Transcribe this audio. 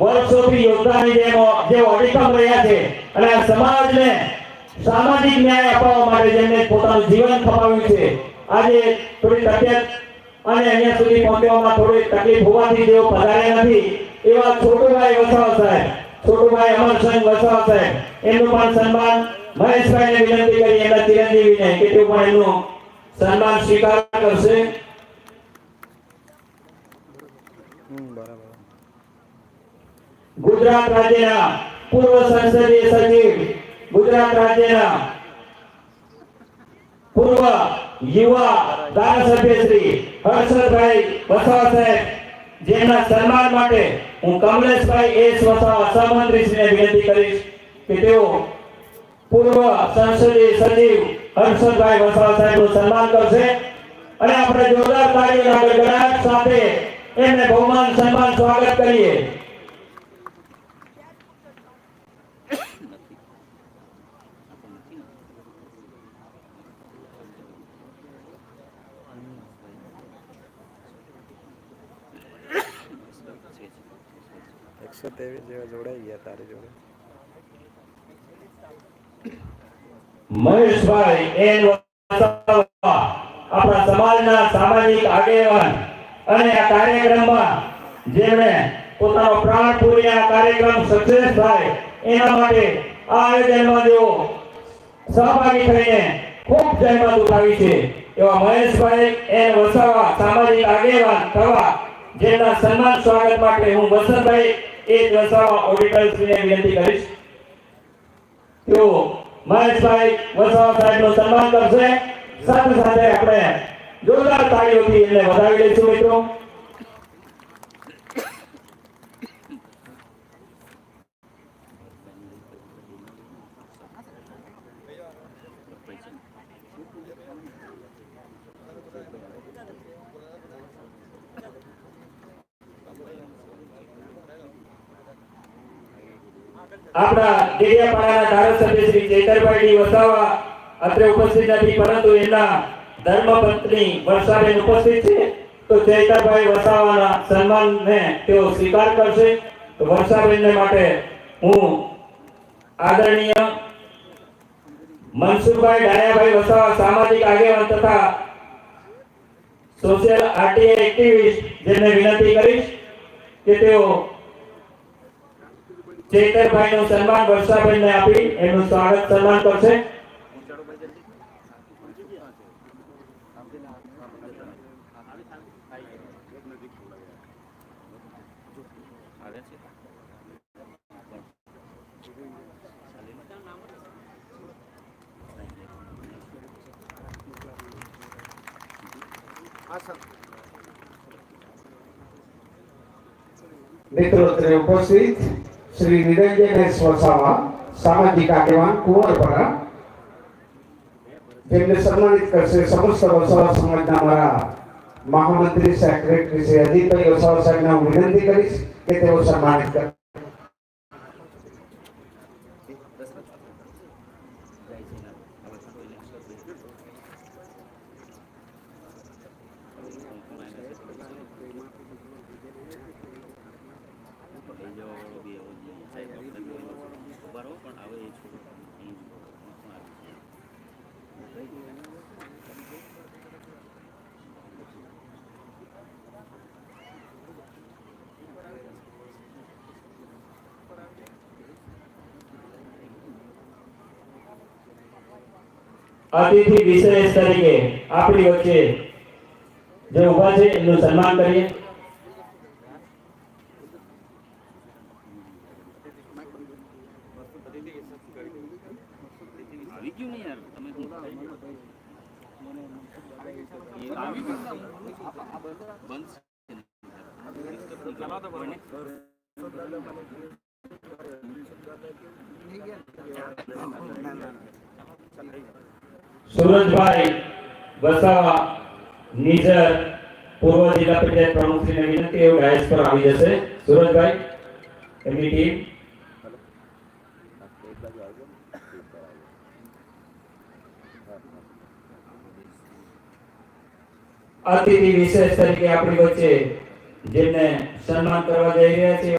વર્ષોથી યોગદાનની જેમ જે અડીખમ રહ્યા છે. અને સમાજને સામાજિક ન્યાય અપાવવા માટે જેમને પોતાનું જીવન ખપાવ્યું છે. આજે થોડી તબિયત અને અહીંયા સુધી પહોંચવામાં થોડી તકલીફ હોવાથી તેઓ પધાર્યા નથી. એવા છોટુભાઈ વસાવા સાહેબ, છોટુભાઈ અમરસિંહ વસાવા સાહેબ, એમનું પણ સન્માન મહેશભાઈને વિનંતી કરી, એમના ચિરંજીવીને કે તેઓ પણ એમનું સન્માન સ્વીકાર કરશે. ગુજરાત રાજ્યના પૂર્વ સંસદીય સચિવ, ગુજરાત રાજ્યના પૂર્વ યુવા ધારાસભ્ય શ્રી હર્ષદભાઈ વસાવા સાહેબ, જેમના સન્માન માટે હું કમલેશભાઈ એસ વસાવા સહમંત્રીશ્રીને વિનંતી કરીશ કે તેઓ પૂર્વ સંસદીય સચિવ હર્ષદભાઈ વસાવા સાહેબનું સન્માન કરશે. અને આપણે જોરદાર તાળીઓના સાથે એમને બહુમાન સન્માન સ્વાગત કરીએ. એકસો ત્રેવીસ જેવા જોડાઈ ગયા તારી જોડે. મહેશભાઈ, એન આપણા સમાજના સામાજિક આગેવાન અને આ કાર્યક્રમમાં જેમણે પોતાનો પ્રાણ પૂરી આ કાર્યક્રમ સક્સેસ થાય એના માટે આ આયોજનમાં જેઓ સહભાગી થઈને ખૂબ જહેમત ઉઠાવી છે. એવા મહેશભાઈ, એન વસાવા, સામાજિક આગેવાન થવા જેમના સન્માન સ્વાગત માટે હું વસંતભાઈ એ વસાવા ઓડિટર્સને વિનંતી કરીશ. તેઓ મહેશભાઈ વસાવા સાહેબનું સન્માન કરશે. સાથે સાથે આપણે જોરદાર તાળીઓથી એને વધાવી લઈશું મિત્રો. આપણા ડેડિયાપાડાના ધારાસભ્ય શ્રી ચેતરભાઈ વસાવા અત્રે ઉપસ્થિત નથી, પરંતુ એમના ધર્મપત્ની વર્ષાબેન ઉપસ્થિત છે. તો ચેતરભાઈ વસાવાના સન્માનને તેઓ સ્વીકાર કરશે. વર્ષાબેનને માટે હું આદરણીય મનસુખભાઈ ડાયાભાઈ વસાવા, સામાજિક આગેવાન તથા સોશિયલ આરટીઆઈ એક્ટિવિસ્ટ જેમને વિનંતી કરીશ કે તેઓ ચેતરભાઈ નું સન્માન વર્ષાબેન ને આપી એમનું સ્વાગત સન્માન કરશે મિત્રો અત્રે ઉપસ્થિત શ્રી નિરંજન એસ વસાવા સામાજિક આગેવાન કુંવરપરા જેમને સન્માનિત કરશે સમસ્ત વસાવા સમાજના મારા મહામંત્રી સેક્રેટરી શ્રી અજીતભાઈ વસાવા સાહેબને હું વિનંતી કરીશ કે તેઓ સન્માનિત કરે અતિથિ વિશેષ તરીકે આપણી વચ્ચે જે ઊભા છે એમનું સન્માન કરીએ સુરજભાઈ વસાવા નિઝર પૂર્વ જિલ્લા પંચાયત પ્રમુખશ્રીને વિનંતી એવું ડાયસ પર આવી જશે સુરજભાઈ એમની ટીમ અતિથિ વિશેષ તરીકે આપણી વચ્ચે જેમને સન્માન કરવા જઈ રહ્યા છે.